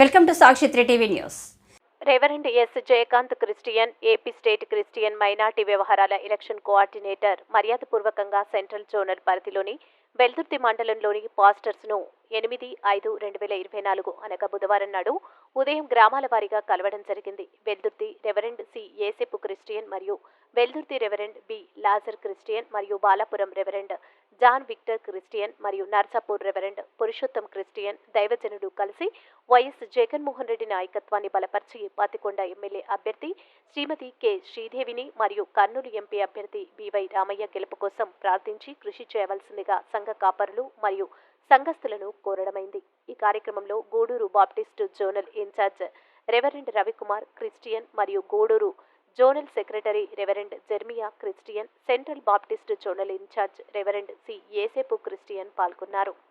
Welcome Sakshi three TV news. Reverend S Jayakanth Christian AP state Christian minority వ్యవహారాల election coordinator మర్యాదపూర్వకంగా central zonal పరిధిలోని వెల్దుర్తి మండలంలోని పాస్టర్స్ను ఎనిమిది ఐదు రెండు వేల ఇరవై నాలుగు అనగా బుధవారం నాడు ఉదయం గ్రామాల వారీగా కలవడం జరిగింది. Veldurthi reverend C Yesepu Christian మరియు Veldurthi reverend B Lazar Christian మరియు Balapuram reverend John Victor Christian మరియు నర్సాపూర్ రెవరెండ్ పురుషోత్తం క్రిస్టియన్ దైవజనుడు కలిసి వైఎస్ జగన్మోహన్ రెడ్డి నాయకత్వాన్ని బలపరిచి పాతికొండ ఎమ్మెల్యే అభ్యర్థి శ్రీమతి కె శ్రీదేవిని మరియు కర్నూలు ఎంపీ అభ్యర్థి బివై రామయ్య గెలుపు కోసం ప్రార్థించి కృషి చేయవలసిందిగా సంఘ కాపరులు మరియు సంఘస్థులను కోరడమైంది. ఈ కార్యక్రమంలో Guduru Baptist zonal incharge reverend Ravikumar Christian మరియు Guduru zonal secretary reverend Jeremiah Christian central Baptist zonal incharge reverend C. Yesepu Christian పాల్గొన్నారు.